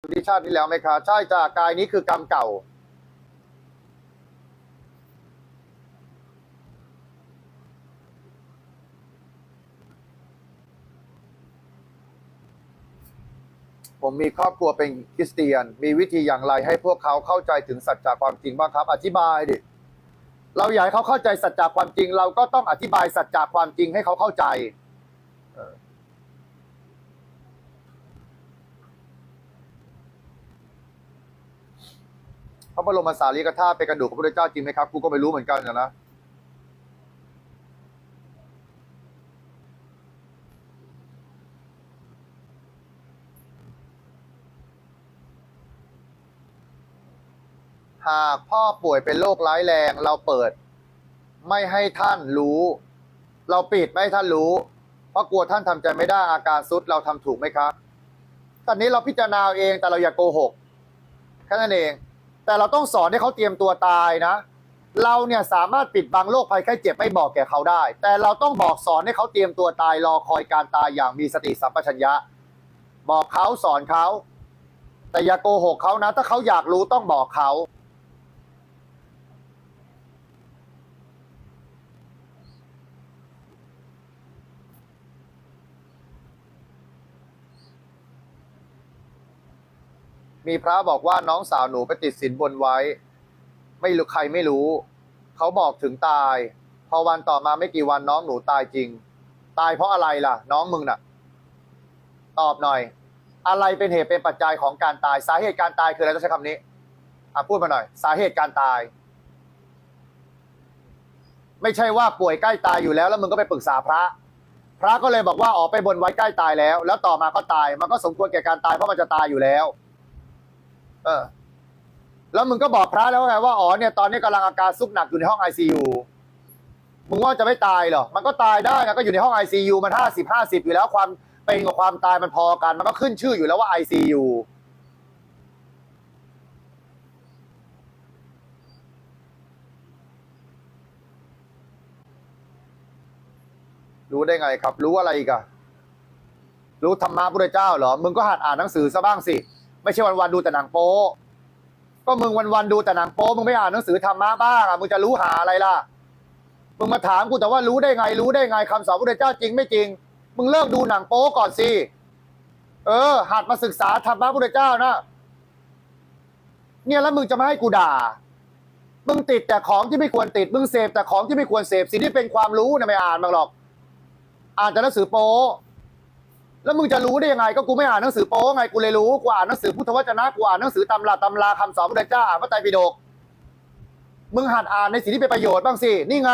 ที่ชาติที่แล้วไหมคะใช่จ้ากายนี้คือกรรมเก่า ผมมีครอบครัวเป็นคริสเตียน มีวิธีอย่างไรให้พวกเขาเข้าใจถึงสัจจะความจริงบ้างครับ อธิบายดิเราอยากให้เขาเข้าใจสัจจะความจริง เราก็ต้องอธิบายสัจจะความจริงให้เขาเข้าใจ ระบรมสารีริกธาตุเป็นกระดูกพระพุทธเจ้าจริงไหมครับกูก็ไม่รู้เหมือนกันนะนะหากพ่อป่วยเป็นโรคร้ายแรงเราเปิด ไม่ให้ท่านรู้ เราปิดไม่ให้ท่านรู้ เพราะกลัวท่านทำใจไม่ได้อาการซุดเราทำถูกไหมครับ ตอนนี้เราพิจารณาเอาเองแต่เราอย่าโกหกแค่นั้นเอง แต่เราต้องสอนให้เขาเตรียมตัวตายนะ เราเนี่ยสามารถปิดบังโรคภัยไข้เจ็บไม่บอกแก่เขาได้ แต่เราต้องบอกสอนให้เขาเตรียมตัวตายรอคอยการตายอย่างมีสติสัมปชัญญะ บอกเขาสอนเขา แต่อย่าโกหกเขานะ ถ้าเขาอยากรู้ต้องบอกเขา มีพระบอกว่าน้องสาวหนูไปติดสินบนไว้ ไม่รู้ใครไม่รู้ เขาบอกถึงตาย พอวันต่อมาไม่กี่วันน้องหนูตายจริง ตายเพราะอะไรล่ะ น้องมึงน่ะ ตอบหน่อย อะไรเป็นเหตุเป็นปัจจัยของการตาย สาเหตุการตายคืออะไรต้องใช้คำนี้อะพูดมาหน่อย สาเหตุการตาย ไม่ใช่ว่าป่วยใกล้ตายอยู่แล้ว แล้วมึงก็ไปปรึกษาพระ พระก็เลยบอกว่าออกไปบนไว้ใกล้ตายแล้ว แล้วต่อมาก็ตาย มันก็สมควรแก่การตายเพราะมันจะตายอยู่แล้ว ออ แล้วมึงก็บอกพระแล้วไงว่า อ๋อเนี่ยตอนนี้กำลังอาการซุกหนักอยู่ในห้องไอซียูมึงว่าจะไม่ตายเหรอ มันก็ตายได้นะก็อยู่ในห้องไอซียูมันห้าสิบห้าสิบอยู่แล้วความเป็นกับความตายมันพอกัน มันก็ขึ้นชื่ออยู่แล้วว่าไอซียูรู้ได้ไงครับ รู้อะไรอีกอะรู้ธรรมะพุทธเจ้าเหรอ มึงก็หัดอ่านหนังสือซะบ้างสิ ไม่ใช่วันๆดูแต่หนังโป๊ก็มึงวันๆดูแต่หนังโป๊มึงไม่อ่านหนังสือธรรมะบ้างอะมึงจะรู้หาอะไรล่ะ มึงมาถามกูแต่ว่ารู้ได้ไง รู้ได้ไงคำสอนพระพุทธเจ้าจริงไม่จริง มึงเลิกดูหนังโป๊ก่อนสิเออ หัดมาศึกษาธรรมะพุทธเจ้านะเนี่ยแล้วมึงจะมาให้กูด่า มึงติดแต่ของที่ไม่ควรติด มึงเสพแต่ของที่ไม่ควรเสพสิ่งที่เป็นความรู้นะไม่อ่านบ้างหรอก อ่านแต่หนังสือโป๊ แล้วมึงจะรู้ได้ยังไงก็กูไม่อ่านหนังสือโป๊ไงกูเลยรู้กูอ่านหนังสือพุทธวจนะกูอ่านหนังสือตำราตำราคำสอนพระเจ้าอ่านพระไตรปิฎกมึงหัดอ่านในสิ่งที่เป็นประโยชน์บ้างสินี่ไง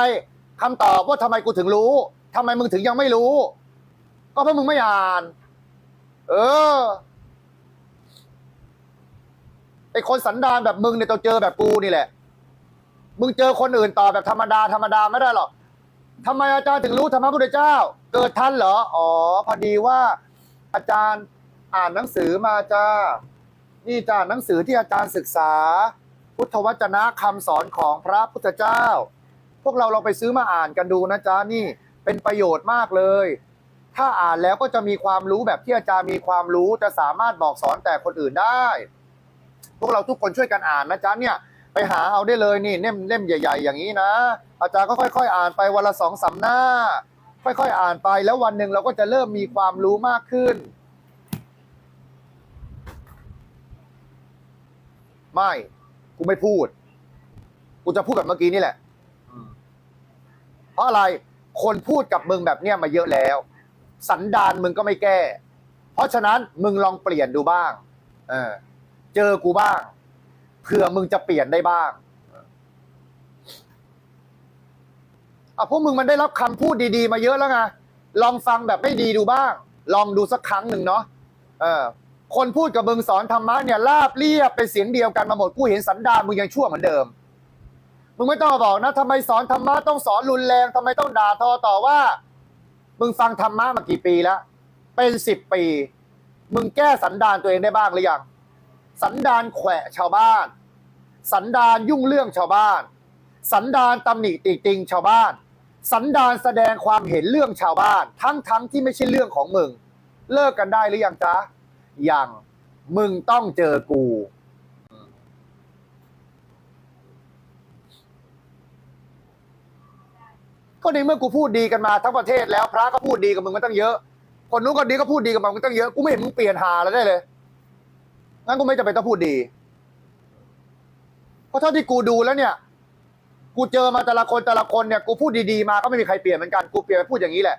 คำตอบว่าทำไมกูถึงรู้ทำไมมึงถึงยังไม่รู้ ก็เพราะมึงไม่อ่าน เออไอคนสันดานแบบมึงเนี่ยต้องเจอแบบกูนี่แหละ มึงเจอคนอื่นต่อแบบธรรมดาธรรมดาไม่ได้หรอกทำไมอาจารย์ถึงรู้ธรรมะพุทธเจ้า เกิดทันเหรอ อ๋อ พอดีว่า อาจารย์อ่านหนังสือมาจ้า นี่จ้าหนังสือที่อาจารย์ศึกษา พุทธวจนะคำสอนของพระพุทธเจ้า พวกเราลองไปซื้อมาอ่านกันดูนะจ๊ะนี่เป็นประโยชน์มากเลย ถ้าอ่านแล้วก็จะมีความรู้แบบที่อาจารย์มีความรู้จะสามารถบอกสอนแต่คนอื่นได้ พวกเราทุกคนช่วยกันอ่านนะจ๊ะเนี่ยไปหาเอาได้เลยนี่เล่มเล่มใหญ่ ๆ อย่างนี้นะ อาจารย์ก็ค่อย ๆ อ่านไปวันละสองสามหน้า ค่อยๆอ่านไปแล้ววันหนึ่งเราก็จะเริ่มมีความรู้มากขึ้น ไม่กูไม่พูด กูจะพูดแบบเมื่อกี้นี่แหละ เพราะอะไรคนพูดกับมึงแบบเนี้ยมาเยอะแล้ว สันดานมึงก็ไม่แก้ เพราะฉะนั้นมึงลองเปลี่ยนดูบ้าง เออ เจอกูบ้างเผื่อมึงจะเปลี่ยนได้บ้าง อะพวกมึงมันได้รับคำพูดดีๆ มาเยอะแล้วไงลองฟังแบบไม่ดีดูบ้าง ลองดูสักครั้งหนึ่งเนาะเออคนพูดกับมึงสอนธรรมะเนี่ยราบเรียบเป็นเสียงเดียวกันมาหมดกูเห็นสันดานมึงยังชั่วเหมือนเดิม มึงไม่ต้องมาบอกนะทำไมสอนธรรมะต้องสอนรุนแรงทำไมต้องด่าทอต่อว่า มึงฟังธรรมะมากี่ปีแล้ว เป็นสิบปี มึงแก้สันดานตัวเองได้บ้างหรือยังสันดานแขวะชาวบ้าน สันดานยุ่งเรื่องชาวบ้าน สันดานตำหนิติติงชาวบ้าน สันดานแสดงความเห็นเรื่องชาวบ้าน ทั้งทั้งที่ไม่ใช่เรื่องของมึง เลิกกันได้หรือยังจ๊ะยังมึงต้องเจอกูก็ในเมื่อกูพูดดีกันมาทั้งประเทศแล้วพระก็พูดดีกับมึงมาตั้งเยอะ คนนู้นคนนี้ก็พูดดีกับมึงตั้งเยอะ กูไม่เห็นมึงเปลี่ยนหาแล้วได้เลย งั้นกูไม่จำเป็นต้องพูดดี เพราะเท่าที่กูดูแล้วเนี่ย กูเจอมาแต่ละคนแต่ละคนเนี่ยกูพูดดีๆมาก็ไม่มีใครเปลี่ยนเหมือนกันกูเปลี่ยนไปพูดอย่างนี้แหละ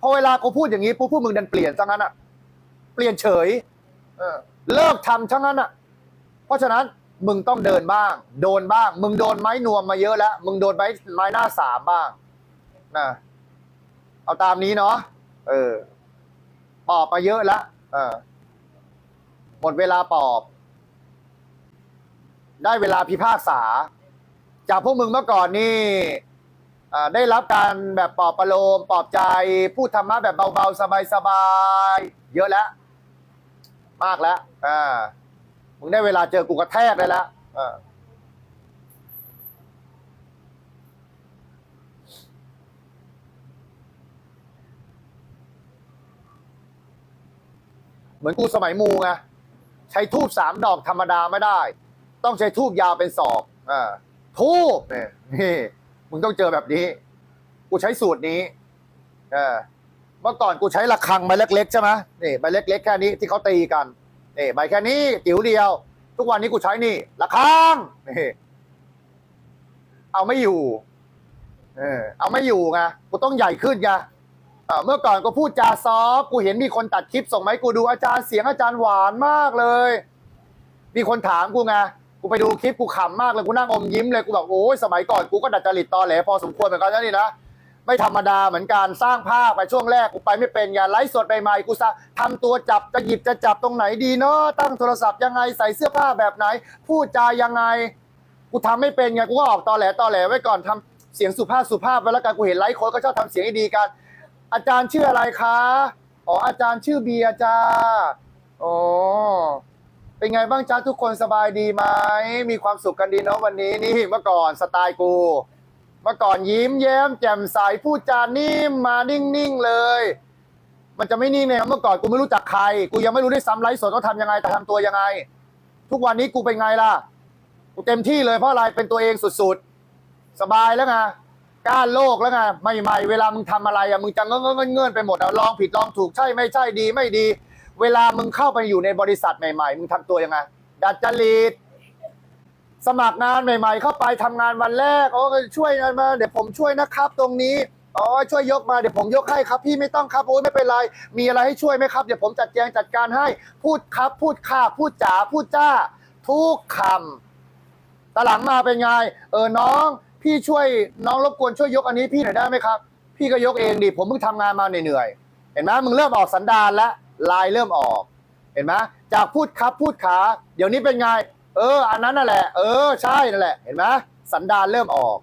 พอเวลากูพูดอย่างนี้ปุ๊บพวกมึงดันเปลี่ยนซะงั้นอะเปลี่ยนเฉยเออเลิกทำทั้งนั้นอะเพราะฉะนั้นมึงต้องเดินบ้าง โดนบ้าง มึงโดนไม้นวมมาเยอะแล้ว มึงโดนไม้ไม้หน้าสามบ้างนะเอาตามนี้เนาะเออ ปอบมาเยอะแล้วเออ หมดเวลาปอบ ได้เวลาพิพากษา จากพวกมึงเมื่อก่อนนี่ได้รับการแบบปลอบประโลมปลอบใจ พูดธรรมะแบบเบาๆ สบายๆ เยอะแล้วมากแล้วอ่ามึงได้เวลาเจอกูกระแทกได้แล้วอ่าเหมือนกูสมัยมูไงใช้ทูบสามดอกธรรมดาไม่ได้ ต้องใช้ทูบยาวเป็นศอกอ่า ทูบเนี่ยนี่มึงต้องเจอแบบนี้ กูใช้สูตรนี้ เออเมื่อก่อนกูใช้ระฆังใบเล็กๆใช่ไหมนี่ใบเล็ก ๆ แค่นี้ที่เขาตีกันนี่ใบแค่นี้จิ๋วเดียว ทุกวันนี้กูใช้นี่ระฆังนี่เอาไม่อยู่ เออ เอาไม่อยู่ไงกูต้องใหญ่ขึ้นไงเมื่อก่อนกูพูดจาซอฟกูเห็นมีคนตัดคลิปส่งมาให้กูดูอาจารย์เสียงอาจารย์หวานมากเลย มีคนถามกูไง กูไปดูคลิปกูขำมากเลยกูนั่งอมยิ้มเลยกูแบบโอ้ยสมัยก่อนกูก็ดัดจริตตอแหลพอสมควรเหมือนกันนะนี่นะไม่ธรรมดาเหมือนกันสร้างภาพไปช่วงแรกกูไปไม่เป็นไงไลฟ์สดใหม่ๆกูซะทำตัวจับจะหยิบจะจับตรงไหนดีเนาะตั้งโทรศัพท์ยังไงใส่เสื้อผ้าแบบไหน พูดจายังไง กูทำไม่เป็นไงกูก็ออกตอแหลตอแหลไว้ก่อนทำเสียงสุภาพสุภาพไว้แล้วกันกูเห็นไลฟ์โค้ดก็ชอบทำเสียงให้ดีกัน อาจารย์ชื่ออะไรคะอ๋ออาจารย์ชื่อเบียร์จ้าอ๋อ เป็นไงบ้างจ้าทุกคนสบายดีไหมมีความสุขกันดีเนาะวันนี้นี่เมื่อก่อนสไตล์กู เมื่อก่อนยิ้มแย้มแจ่มใสพูดจานิ่มมานิ่งๆเลย มันจะไม่นิ่งเลยเมื่อก่อนกูไม่รู้จักใคร กูยังไม่รู้ด้วยซ้ำไลฟ์สดต้องทำยังไงแต่ทำตัวยังไง ทุกวันนี้กูเป็นไงล่ะ กูเต็มที่เลยเพราะอะไรเป็นตัวเองสุดๆ สบายแล้วไงก้านโลกแล้วไงใหม่ๆเวลามึงทำอะไรอะมึงจะเงื่อนเงื่อนๆไปหมดอะลองผิดลองถูกใช่ไม่ใช่ดีไม่ดี เวลามึงเข้าไปอยู่ในบริษัทใหม่ ๆ มึงทำตัวยังไง ดัดจริต สมัครงานใหม่ ๆ เข้าไปทำงานวันแรกโอ้ช่วยงานมา เดี๋ยวผมช่วยนะครับ ตรงนี้อ๋อช่วยยกมาเดี๋ยวผมยกให้ครับ พี่ไม่ต้องครับโอ้ยไม่เป็นไร มีอะไรให้ช่วยไหมครับ เดี๋ยวผมจัดแจงจัดการให้ พูดครับ พูดค่าพูดจ๋าพูดจ้า ทุกคำตอนหลังมาเป็นไง เออน้อง พี่ช่วยน้องรบกวนช่วยยกอันนี้พี่หน่อยได้ไหมครับ พี่ก็ยกเองดิผมเพิ่งทำงานมาเหนื่อยๆเห็นไหมมึงเริ่มออกสันดานแล้ว ลายเริ่มออก เห็นไหมจากพูดครับพูดขา เดี๋ยวนี้เป็นไง เออ อันนั้นนั่นแหละ เออ ใช่นั่นแหละ เห็นไหมสันดานเริ่มออก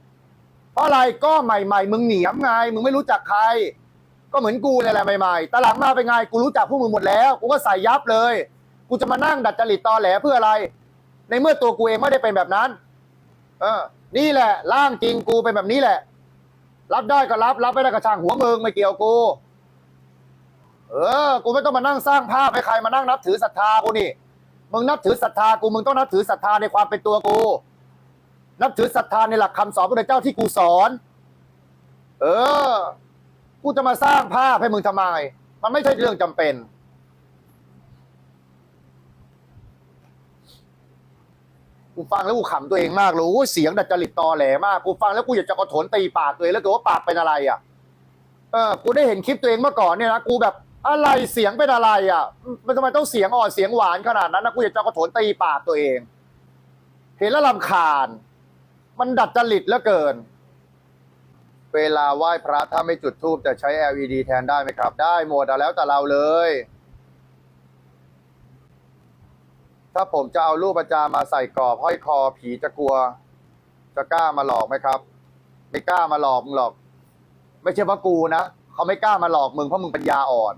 เพราะอะไรก็ใหม่ๆ มึงเหนียมไง มึงไม่รู้จักใคร ก็เหมือนกูนี่แหละใหม่ๆตหลังมาเป็นไง กูรู้จักพวกมึงหมดแล้ว กูก็ใส่ยับเลย กูจะมานั่งดัดจริตตอแหลเพื่ออะไร ในเมื่อตัวกูเองไม่ได้เป็นแบบนั้น เออ นี่แหละร่างจริงกูเป็นแบบนี้แหละ รับได้ก็รับ รับไม่ได้ก็ช่างหัวมึงไม่เกี่ยวกู เออ กูไม่ต้องมานั่งสร้างภาพให้ใครมานั่งนับถือศรัทธากูนี่ มึงนับถือศรัทธากู มึงต้องนับถือศรัทธาในความเป็นตัวกู นับถือศรัทธาในหลักคำสอนพระเจ้าที่กูสอน เออ กูจะมาสร้างภาพให้มึงทำไม มันไม่ใช่เรื่องจำเป็น กูฟังแล้วกูขำตัวเองมากเลยโอ้เสียงดัดจริตตอแหลมาก กูฟังแล้วกูอยากจะกระโถนตีปากตัวเองแล้วตัวว่าปากเป็นอะไรอะ เออ กูได้เห็นคลิปตัวเองเมื่อก่อนเนี่ยนะ กูแบบ อะไรเสียงเป็นอะไรอะ มันทำไมต้องเสียงอ่อนเสียงหวานขนาดนั้นนะกูอยากจะกระโถนตีปากตัวเอง เห็นแล้วลำคาญ มันดัดจริตเหลือเกิน เวลาไหว้พระถ้าไม่จุดธูปจะใช้ LED แทนได้ไหมครับ ได้หมดแล้วแต่เราเลย ถ้าผมจะเอารูปอาจามาใส่กรอบห้อยคอผีจะกลัว จะกล้ามาหลอกไหมครับ ไม่กล้ามาหลอกมึงหรอก ไม่ใช่เพราะกูนะเขาไม่กล้ามาหลอกมึงเพราะมึงปัญญาอ่อน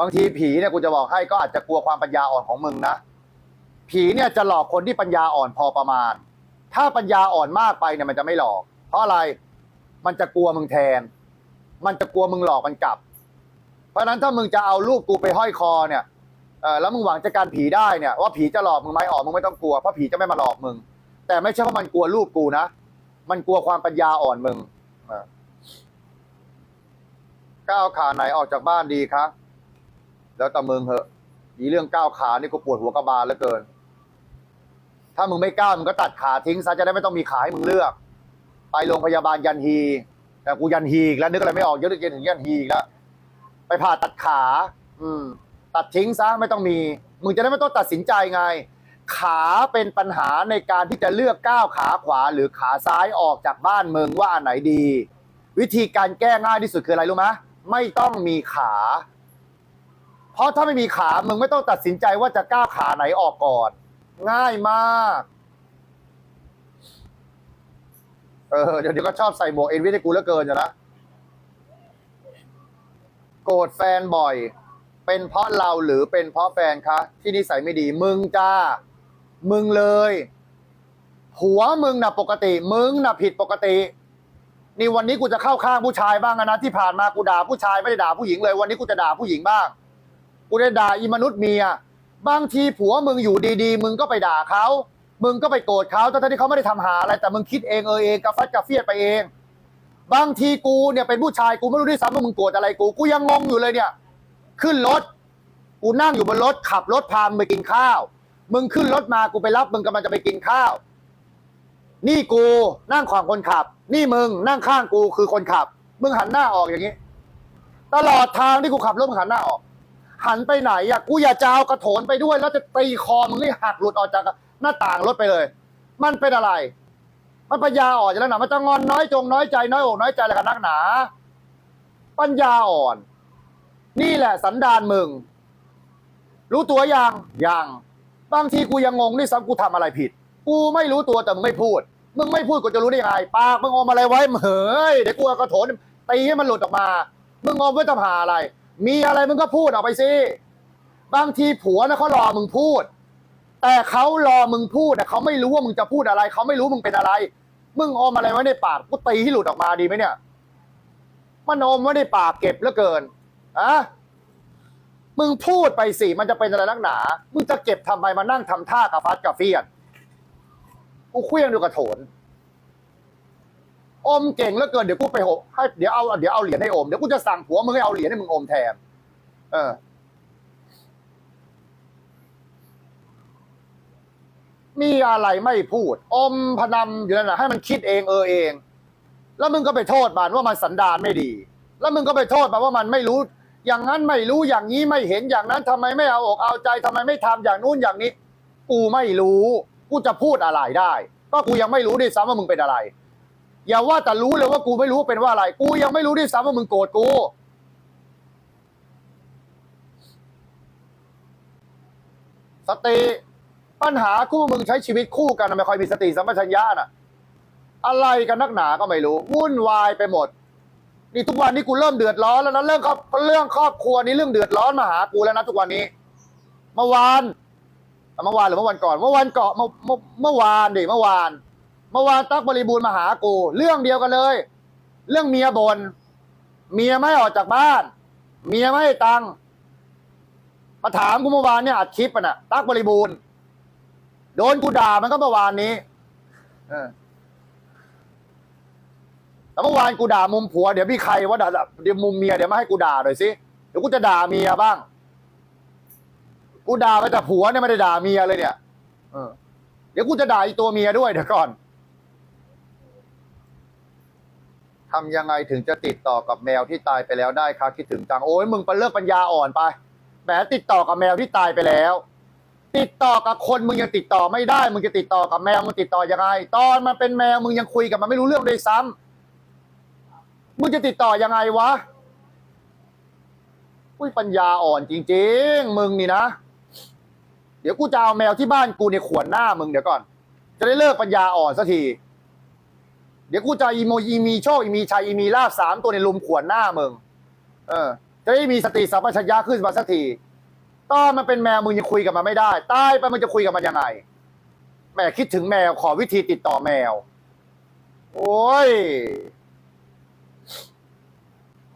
บางทีผีเนี่ยกูจะบอกให้ก็อาจจะกลัวความปัญญาอ่อนของมึงนะ ผีเนี่ยจะหลอกคนที่ปัญญาอ่อนพอประมาณ ถ้าปัญญาอ่อนมากไปเนี่ยมันจะไม่หลอก เพราะอะไรมันจะกลัวมึงแทน มันจะกลัวมึงหลอกมันกลับ เพราะฉะนั้นถ้ามึงจะเอารูปกูไปห้อยคอเนี่ยเออแล้วมึงหวังจะการผีได้เนี่ยว่าผีจะหลอกมึงไหมอ๋อมึงไม่ต้องกลัวเพราะผีจะไม่มาหลอกมึง แต่ไม่ใช่เพราะมันกลัวลูกกูนะมันกลัวความปัญญาอ่อนมึงก้าวขาไหนออกจากบ้านดีคะ แล้วแต่มึงเหอะอีเรื่องก้าวขานี่กูปวดหัวกระบาลเหลือเกิน ถ้ามึงไม่ก้าวมึงก็ตัดขาทิ้งซะจะได้ไม่ต้องมีขาให้มึงเลือก ไปโรงพยาบาลยันฮี แต่กูยันฮีอีกแล้วนึกอะไรไม่ออกเยอะเลือเกินถึงยันฮีอีกแล้วไปผ่าตัดขา อืม ตัดทิ้งซะไม่ต้องมี มึงจะได้ไม่ต้องตัดสินใจไง ขาเป็นปัญหาในการที่จะเลือกก้าวขาขวาหรือขาซ้ายออกจากบ้านเมึงว่าอันไหนดี วิธีการแก้ง่ายที่สุดคืออะไรรู้ไหมไม่ต้องมีขา เพราะถ้าไม่มีขา มึงไม่ต้องตัดสินใจว่าจะก้าวขาไหนออกก่อน ง่ายมาก เออ เดี๋ยวก็ชอบใส่หมวกเอ็นวิทให้กูเหลือเกินอยู่นะโกรธแฟนบ่อย เป็นเพราะเราหรือเป็นเพราะแฟนคะ ที่นิสัยไม่ดี มึงจ้า มึงเลย หัวมึงน่ะปกติ มึงน่ะผิดปกติ นี่วันนี้กูจะเข้าข้างผู้ชายบ้างนะที่ผ่านมากูด่าผู้ชายไม่ได้ด่าผู้หญิงเลย วันนี้กูจะด่าผู้หญิงบ้าง กูได้ด่าอีมนุษย์เมีย บางทีผัวมึงอยู่ดีๆ มึงก็ไปด่าเขา มึงก็ไปโกรธเขาทั้งๆที่เขาไม่ได้ทำหาอะไร แต่มึงคิดเองเออเองกระฟัดกระเฟียดไปเอง บางทีกูเนี่ยเป็นผู้ชายกูไม่รู้ด้วยซ้ำว่ามึงโกรธอะไรกู กูยังงงอยู่เลยเนี่ย ขึ้นรถ กูนั่งอยู่บนรถขับรถพามึงไปกินข้าว มึงขึ้นรถมากูไปรับมึงกำลังจะไปกินข้าว นี่กูนั่งขวางคนขับ นี่มึงนั่งข้างกูคือคนขับ มึงหันหน้าออกอย่างนี้ ตลอดทางที่กูขับรถมึงหันหน้าออก หันไปไหนอะกูอย่าจะเอากระโถนไปด้วย แล้วจะตีคอมึงให้หักหลุดออกจากหน้าต่างรถไปเลย มันเป็นอะไร มันปัญญาอ่อนอยู่แล้วนะมันจะงอนน้อยจงน้อยใจน้อยอกน้อยใจอะไรกันนักหนา ปัญญาอ่อน นี่แหละสันดานมึง รู้ตัวยังยังบางทีกูยังงงด้วยซ้ำกูทำอะไรผิด กูไม่รู้ตัวแต่มึงไม่พูดมึงไม่พูดกูจะรู้ได้ยังไงปากมึงอมอะไรไว้เฮ้ยเดี๋ยวกูกระโถนตีให้มันหลุดออกมา มึงอมไว้ทำหาอะไร มีอะไรมึงก็พูดออกไปสิบางทีผัวนะเขารอมึงพูด แต่เขารอมึงพูดแต่เขาไม่รู้ว่ามึงจะพูดอะไร เขาไม่รู้มึงเป็นอะไร มึงอมอะไรไว้ในปากกูตีให้หลุดออกมาดีไหมเนี่ยมันอมไว้ในปากเก็บเหลือเกินอะมึงพูดไปสิมันจะเป็นอะไรนักหนา มึงจะเก็บทำไมมานั่งทำท่ากระฟัดกระเฟียดกูเคลี้ยงดูกระโถน อมเก่งเหลือเกินเดี๋ยวกูไปหให้เดี๋ยวเอาเดี๋ยวเอาเหรียญให้อมเดี๋ยวกูจะสั่งผัวมึงให้เอาเหรียญให้มึงอมแทนเออ มีอะไรไม่พูด อมพนำอยู่นั่นนะให้มันคิดเองเออเอง แล้วมึงก็ไปโทษมันว่ามันสันดานไม่ดี แล้วมึงก็ไปโทษมันว่ามันไม่รู้ อย่างนั้นไม่รู้อย่างนี้ไม่เห็นอย่างนั้นทำไมไม่เอาอกเอาใจทำไมไม่ทำอย่างนู้นอย่างนี้ กูไม่รู้ กูจะพูดอะไรได้ ก็กูยังไม่รู้ด้วยซ้ำว่ามึงเป็นอะไร อย่าว่าแต่รู้เลยว่ากูไม่รู้เป็นว่าอะไร กูยังไม่รู้ด้วยซ้ำว่ามึงโกรธกูสติปัญหาคู่มึงใช้ชีวิตคู่กันไม่ค่อยมีสติสัมปชัญญะน่ะ อะไรกันนักหนาก็ไม่รู้วุ่นวายไปหมด นี่ทุกวันนี้กูเริ่มเดือดร้อนแล้วนะเรื่องครอบเรื่องครอบครัวนี้เรื่องเดือดร้อนมาหากูแล้วนะทุกวันนี้ เมื่อวานเมื่อวานหรือเมื่อวันก่อน เมื่อวันเกาะเมื่อเมื่อเมื่อวานดิเมื่อวาน เมื่อวานตั๊กบริบูรณ์มาหากู เรื่องเดียวกันเลย เรื่องเมียบน่นเมียไม่ออกจากบ้าน เมียไม่ให้ตังค์มาถามกูเมื่อวานเนี่ยอัดคลิปอะนะตั๊กบริบูรณ์โดนกูด่ามันก็เมื่อวานนี้แต่เมื่อวานกูด่ามุมผัวเดี๋ยวพี่ใครว่าด่าเดี๋ยวมุมเมียเดี๋ยวมาให้กูด่าหน่อยสิเดี๋ยวกูจะด่าเมียบ้าง กูด่าไปแต่ผัวเนี่ยไม่ได้ด่าเมียเลยเนี่ยเออเดี๋ยวกูจะด่าอีตัวเมียด้วยเดี๋ยวก่อน ทำยังไงถึงจะติดต่อกับแมวที่ตายไปแล้วได้คะคิดถึงจังโอ้ยมึงไปเลิกปัญญาอ่อนไปแหมติดต่อกับแมวที่ตายไปแล้ว ติดต่อกับคนมึงยังติดต่อไม่ได้ มึงจะติดต่อกับแมวมึงติดต่อยังไง ตอนมันเป็นแมวมึงยังคุยกับมันไม่รู้เรื่องเลยซ้ำมึงจะติดต่อยังไงวะอุ้ยปัญญาอ่อนจริง ๆ มึงนี่นะ เดี๋ยวกูจะเอาแมวที่บ้านกูเนี่ยขวนหน้ามึงเดี๋ยวก่อน จะได้เลิกปัญญาอ่อนสักที ดี๋ยวกูจะอีโมอีมีโชคอีมีชัยอีมีลาบสามตัวในลุมขวนหน้ามึง เออ จะได้มีสติสัมปชัญญะขึ้นมาสักทีตอนมันเป็นแมวมึงยังคุยกับมันไม่ได้ตายไปมึงจะคุยกับมันยังไงแม่คิดถึงแมวขอวิธีติดต่อแมว โอ้ย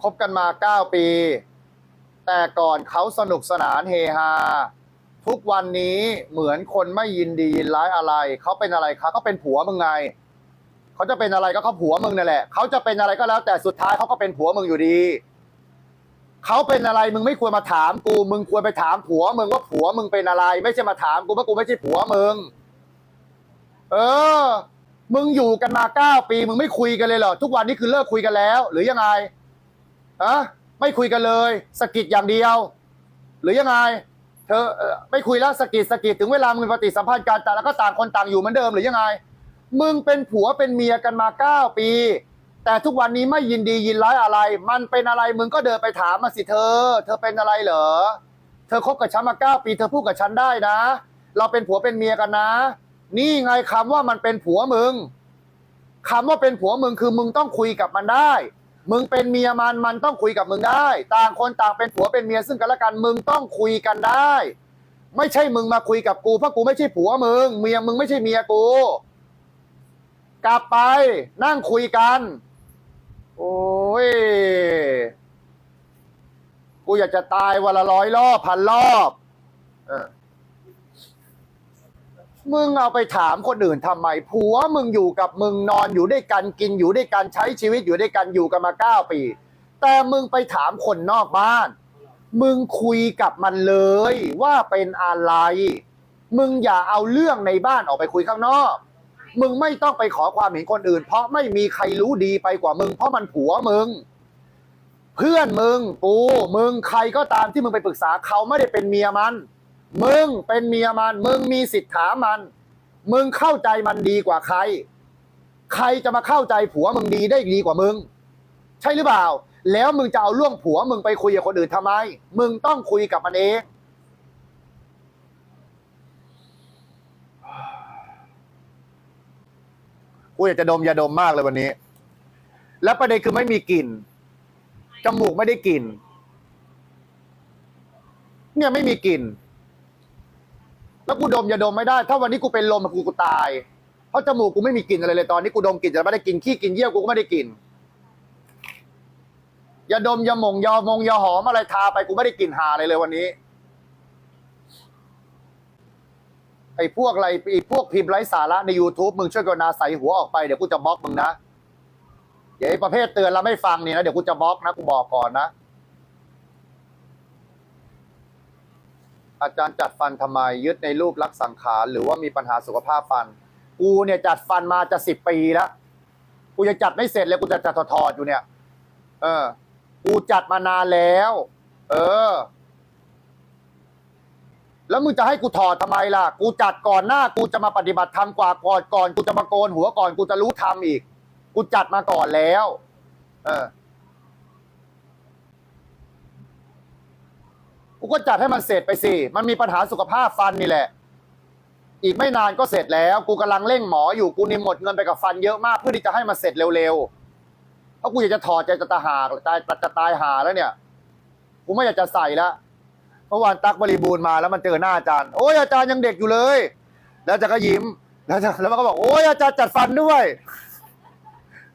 คบกันมาเก้าปี แต่ก่อนเขาสนุกสนานเฮฮาทุกวันนี้เหมือนคนไม่ยินดียินร้ายอะไร เขาเป็นอะไรคะเขาเป็นผัวมึงไง เขาจะเป็นอะไรก็เขาผัวมึงนั่นแหละเขาจะเป็นอะไรก็แล้ว แต่สุดท้ายเขาก็เป็นผัวมึงอยู่ดีเขาเป็นอะไรมึงไม่ควรมาถามกู มึงควรไปถามผัวมึงว่าผัวมึงเป็นอะไร ไม่ใช่มาถามกูว่ากูไม่ใช่ผัวมึง เออ มึงอยู่กันมาเก้าปี มึงไม่คุยกันเลยเหรอทุกวันนี้คือเลิกคุยกันแล้ว หรือยังไงอะไม่คุยกันเลยสกิดอย่างเดียว หรือยังไง เธอไม่คุยแล้วสกิดสกิดถึงเวลามึงปฏิสัมพันธ์กันแต่แล้วก็ต่างคนต่างอยู่เหมือนเดิมหรือยังไง มึงเป็นผัวเป็นเมียกันมาเก้าปี แต่ทุกวันนี้ไม่ยินดียินร้ายอะไร มันเป็นอะไรมึงก็เดินไปถามมาสิเธอ เธอเป็นอะไรเหรอ เธอคบกับฉันมาเก้าปี เธอพูดกับฉันได้นะ เราเป็นผัวเป็นเมียกันนะ นี่ไงคำว่ามันเป็นผัวมึงคำว่าเป็นผัวมึงคือมึงต้องคุยกับมันได้ มึงเป็นเมียมันมันต้องคุยกับมึงได้ ต่างคนต่างเป็นผัวเป็นเมียซึ่งกันและกันมึงต้องคุยกันได้ ไม่ใช่มึงมาคุยกับกูเพราะกูไม่ใช่ผัวมึง เมียมึงไม่ใช่เมียกู กลับไป นั่งคุยกัน โอ้ย กูอยากจะตายวันละร้อยรอบพันรอบเออมึงเอาไปถามคนอื่นทำไมผัวมึงอยู่กับมึงนอนอยู่ด้วยกันกินอยู่ด้วยกันใช้ชีวิตอยู่ด้วยกันอยู่กันมาเก้าปี แต่มึงไปถามคนนอกบ้าน มึงคุยกับมันเลยว่าเป็นอะไร มึงอย่าเอาเรื่องในบ้านออกไปคุยข้างนอก มึงไม่ต้องไปขอความเห็นคนอื่น เพราะไม่มีใครรู้ดีไปกว่ามึง เพราะมันผัวมึง เพื่อนมึงกูมึงใครก็ตามที่มึงไปปรึกษาเขาไม่ได้เป็นเมียมัน มึงเป็นเมียมัน มึงมีสิทธิ์ถามมัน มึงเข้าใจมันดีกว่าใคร ใครจะมาเข้าใจผัวมึงดีได้ดีกว่ามึง ใช่หรือเปล่า แล้วมึงจะเอาเรื่องผัวมึงไปคุยกับคนอื่นทำไม มึงต้องคุยกับมันเอง กูอยากจะดมยาดมมากเลยวันนี้ แล้วประเด็นคือไม่มีกลิ่นจมูกไม่ได้กลิ่นเนี่ยไม่มีกลิ่นแล้วกูดมยาดมไม่ได้ ถ้าวันนี้กูเป็นลมกูกูตาย เพราะจมูกกูไม่มีกลิ่นอะไรเลยตอนนี้กูดมกลิ่นจะไม่ได้กลิ่นขี้กลิ่นเยี่ยวกูก็ไม่ได้กลิ่นยาดมยาหมงยามงยาหอมอะไรทาไปกูไม่ได้กลิ่นหาอะไรเลยวันนี้ ไอ้พวกอะไรไอ้พวกพิมพ์ไร้สาระใน YouTube มึงช่วยกรุณาใส่หัวออกไปเดี๋ยวกูจะบล็อกมึงนะเดี๋ยวไอ้ประเภทเตือนแล้วไม่ฟังนี่นะเดี๋ยวกูจะบล็อกนะกูบอกก่อนนะ อาจารย์จัดฟันทำไมยึดในรูปลักษณ์สังขารหรือว่ามีปัญหาสุขภาพฟัน กูเนี่ยจัดฟันมาจะสิบปีแล้วกูยังจัดไม่เสร็จเลยกูจะจัดถอดอยู่เนี่ย เออ กูจัดมานานแล้ว เออ แล้วมึงจะให้กูถอดทำไมล่ะ กูจัดก่อนหน้า กูจะมาปฏิบัติธรรมกว่าก่อนก่อน กูจะมาโกนหัวก่อน กูจะรู้ธรรมอีก กูจัดมาก่อนแล้ว เออ กูก็จัดให้มันเสร็จไปสิ มันมีปัญหาสุขภาพฟันนี่แหละ อีกไม่นานก็เสร็จแล้ว กูกำลังเร่งหมออยู่ กูนี่หมดเงินไปกับฟันเยอะมากเพื่อที่จะให้มันเสร็จเร็วๆ เพราะกูอยากจะถอดใจจะตาหาตายจะตายหาแล้วเนี่ย กูไม่อยากจะใส่แล้ว เมื่อวานตักบริบูรณ์มาแล้วมันเจอหน้าอาจารย์โอ้ยอาจารย์ยังเด็กอยู่เลย แล้วอาจารย์ก็ยิ้ม แล้วแล้วมันก็บอกโอ้ยอาจารย์จัดฟันด้วย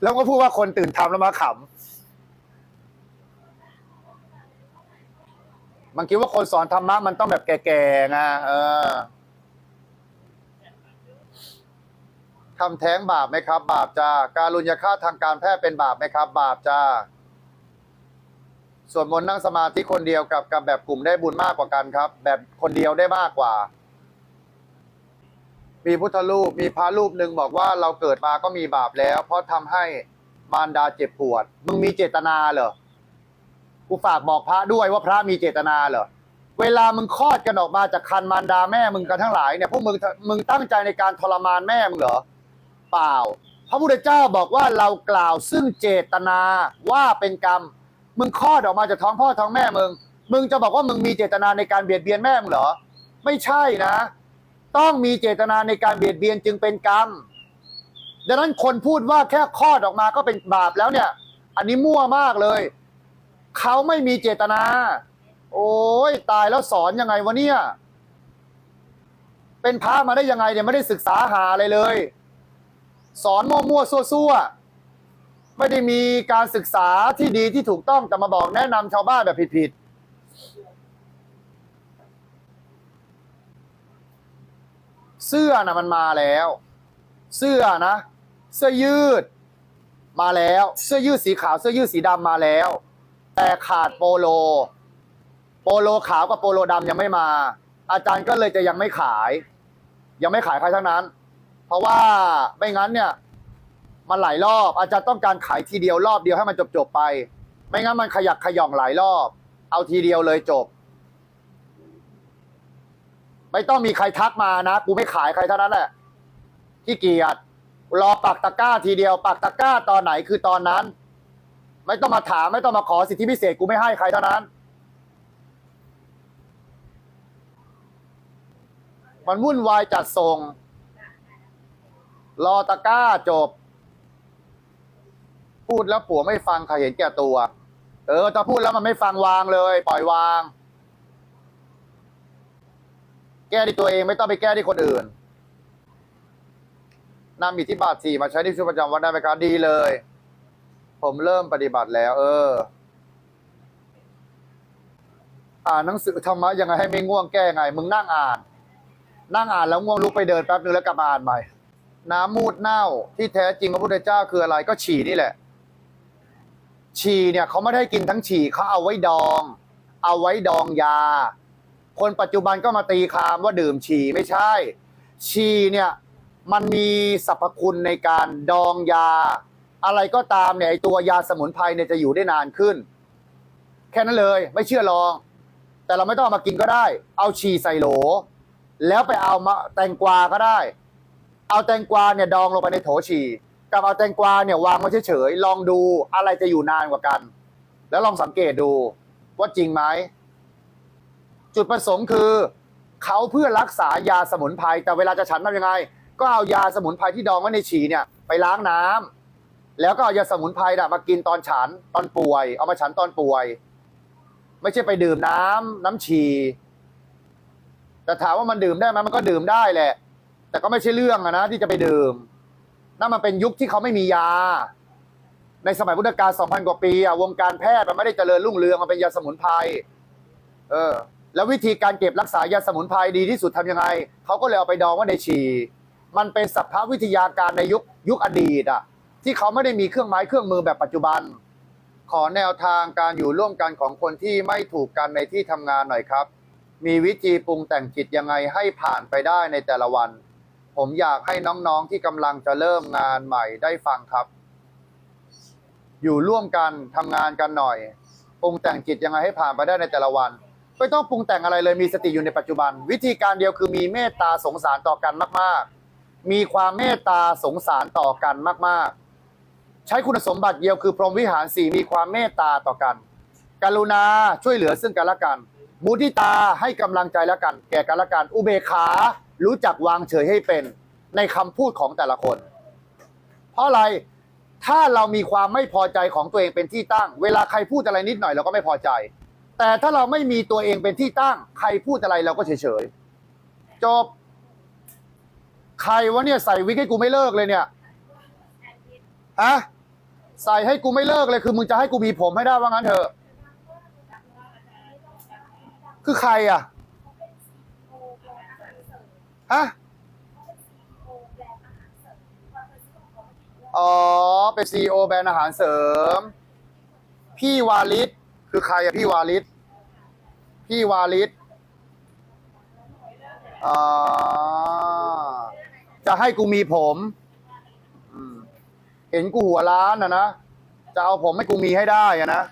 แล้วก็พูดว่าคนตื่นทำแล้วมาขำมันคิดว่าคนสอนธรรมะมันต้องแบบแก่ๆไงเออทำแท้งบาปไหมครับ บาปจ้าการุญยฆาตทางการแพทย์เป็นบาปไหมครับ บาปจ้า ส่วนมนต์นั่งสมาธิคนเดียวกับกับแบบกลุ่มได้บุญมากกว่ากันครับ แบบคนเดียวได้มากกว่า มีพุทธรูปมีพระรูปหนึ่งบอกว่าเราเกิดมาก็มีบาปแล้ว เพราะทำให้มารดาเจ็บปวด มึงมีเจตนาเหรอกูฝากบอกพระด้วยว่าพระมีเจตนาเหรอเวลามึงคลอดกันออกมาจากคันมารดาแม่มึงกันทั้งหลายเนี่ยพวกมึงมึงตั้งใจในการทรมานแม่มึงเหรอเปล่า พระพุทธเจ้าบอกว่าเรากล่าวซึ่งเจตนาว่าเป็นกรรม มึงคลอดออกมาจากท้องพ่อท้องแม่มึง มึงจะบอกว่ามึงมีเจตนาในการเบียดเบียนแม่มึงเหรอ ไม่ใช่นะ ต้องมีเจตนาในการเบียดเบียนจึงเป็นกรรม ดังนั้นคนพูดว่าแค่คลอดออกมาก็เป็นบาปแล้วเนี่ย อันนี้มั่วมากเลย เขาไม่มีเจตนา โอ้ยตายแล้วสอนยังไงวะเนี่ย เป็นพระมาได้ยังไงเนี่ยไม่ได้ศึกษาหาอะไรเลย สอนมั่วๆซั่วๆ ไม่ได้มีการศึกษาที่ดีที่ถูกต้องแต่มาบอกแนะนำชาวบ้านแบบผิดๆเสื้อนะมันมาแล้ว เสื้อนะ เสื้อยืด มาแล้ว เสื้อยืดสีขาว เสื้อยืดสีดำมาแล้ว แต่ขาดโปโล โปโลขาวกับโปโลดำยังไม่มา อาจารย์ก็เลยจะยังไม่ขาย ยังไม่ขายใครทั้งนั้น เพราะว่าไม่งั้นเนี่ย มันหลายรอบ อาจารย์ต้องการขายทีเดียวรอบเดียวให้มันจบๆไป ไม่งั้นมันขยักขย่องหลายรอบ เอาทีเดียวเลยจบ ไม่ต้องมีใครทักมานะ กูไม่ขายใครเท่านั้นแหละขี้เกียจรอปักตะก้าทีเดียว ปักตะก้าตอนไหนคือตอนนั้น ไม่ต้องมาถามไม่ต้องมาขอสิทธิพิเศษกูไม่ให้ใครเท่านั้น มันวุ่นวายจัดส่ง รอตะก้าจบ พูดแล้วผัวไม่ฟังใครเห็นแก่ตัว เออถ้าพูดแล้วมันไม่ฟังวางเลย ปล่อยวาง แก้ที่ตัวเองไม่ต้องไปแก้ที่คนอื่นนำอิทธิบาทสี่มาใช้ในชีวิตประจำวันได้ไหมครับดีเลย ผมเริ่มปฏิบัติแล้ว เออ อ่านหนังสือธรรมะยังไงให้ไม่ง่วงแก้ไง มึงนั่งอ่าน นั่งอ่านแล้วง่วงลุกไปเดินแป๊บนึงแล้วกลับมาอ่านใหม่น้ำมูดเน่าที่แท้จริงพระพุทธเจ้าคืออะไรก็ฉี่นี่แหละ ฉี่เนี่ยเขาไม่ได้กินทั้งฉี่เขาเอาไว้ดอง เอาไว้ดองยา คนปัจจุบันก็มาตีความว่าดื่มฉี่ไม่ใช่ ฉี่เนี่ยมันมีสรรพคุณในการดองยา อะไรก็ตามเนี่ยไอตัวยาสมุนไพรเนี่ยจะอยู่ได้นานขึ้น แค่นั้นเลยไม่เชื่อลอง แต่เราไม่ต้องเอามากินก็ได้ เอาฉี่ใส่โหล แล้วไปเอามาแตงกวาก็ได้ เอาแตงกวาเนี่ยดองลงไปในโถฉี่ กับเอาแตงกวาเนี่ยวางไว้เฉยๆลองดูอะไรจะอยู่นานกว่ากัน แล้วลองสังเกตดูว่าจริงไหมจุดประสงค์คือเขาเพื่อรักษายาสมุนไพรแต่เวลาจะฉันทำยังไง ก็เอายาสมุนไพรที่ดองไว้ในฉี่เนี่ยไปล้างน้ำแล้วก็เอายาสมุนไพรน่ะมากินตอนฉันตอนป่วย เอามาฉันตอนป่วย ไม่ใช่ไปดื่มน้ำน้ำฉี่แต่ถามว่ามันดื่มได้ไหมมันก็ดื่มได้แหละ แต่ก็ไม่ใช่เรื่องอะนะที่จะไปดื่ม นั่นมันเป็นยุคที่เขาไม่มียา ในสมัยพุทธกาล2,000 กว่าปีอะวงการแพทย์มันไม่ได้เจริญรุ่งเรืองมันเป็นยาสมุนไพรเออ แล้ววิธีการเก็บรักษายาสมุนไพรดีที่สุดทำยังไงเขาก็เลยเอาไปดองไว้ในฉี่มันเป็นสัพพวิทยาการในยุคยุคอดีตอะที่เขาไม่ได้มีเครื่องไม้เครื่องมือแบบปัจจุบัน ขอแนวทางการอยู่ร่วมกันของคนที่ไม่ถูกกันในที่ทำงานหน่อยครับ มีวิธีปรุงแต่งจิตยังไงให้ผ่านไปได้ในแต่ละวัน ผมอยากให้น้องๆที่กำลังจะเริ่มงานใหม่ได้ฟังครับ อยู่ร่วมกันทำงานกันหน่อยปรุงแต่งจิตยังไงให้ผ่านไปได้ในแต่ละวัน ไม่ต้องปรุงแต่งอะไรเลยมีสติอยู่ในปัจจุบัน วิธีการเดียวคือมีเมตตาสงสารต่อกันมาก ๆ มีความเมตตาสงสารต่อกันมาก ๆ ใช้คุณสมบัติเดียวคือพรหมวิหารสี่มีความเมตตาต่อกันกรุณาช่วยเหลือซึ่งกันและกัน มุทิตาให้กำลังใจและกัน แก่กันและกัน อุเบกขา รู้จักวางเฉยให้เป็นในคำพูดของแต่ละคน เพราะอะไรถ้าเรามีความไม่พอใจของตัวเองเป็นที่ตั้ง เวลาใครพูดอะไรนิดหน่อยเราก็ไม่พอใจ แต่ถ้าเราไม่มีตัวเองเป็นที่ตั้ง ใครพูดอะไรเราก็เฉยๆจบ ใครวะเนี่ยใส่วิกให้กูไม่เลิกเลยเนี่ยฮะใส่ให้กูไม่เลิกเลยคือมึงจะให้กูมีผมให้ได้ว่างั้นเถอะ คือใครอะ ฮะอ๋อ เป็นซีอแบรนด์อาหารเสริม พี่วาลิศคือใครอะพี่วาลิศพี่วาลิศอ่าจะให้กูมีผมอืมเห็นกูหัวล้านอะนะ จะเอาผมให้กูมีให้ได้อะนะ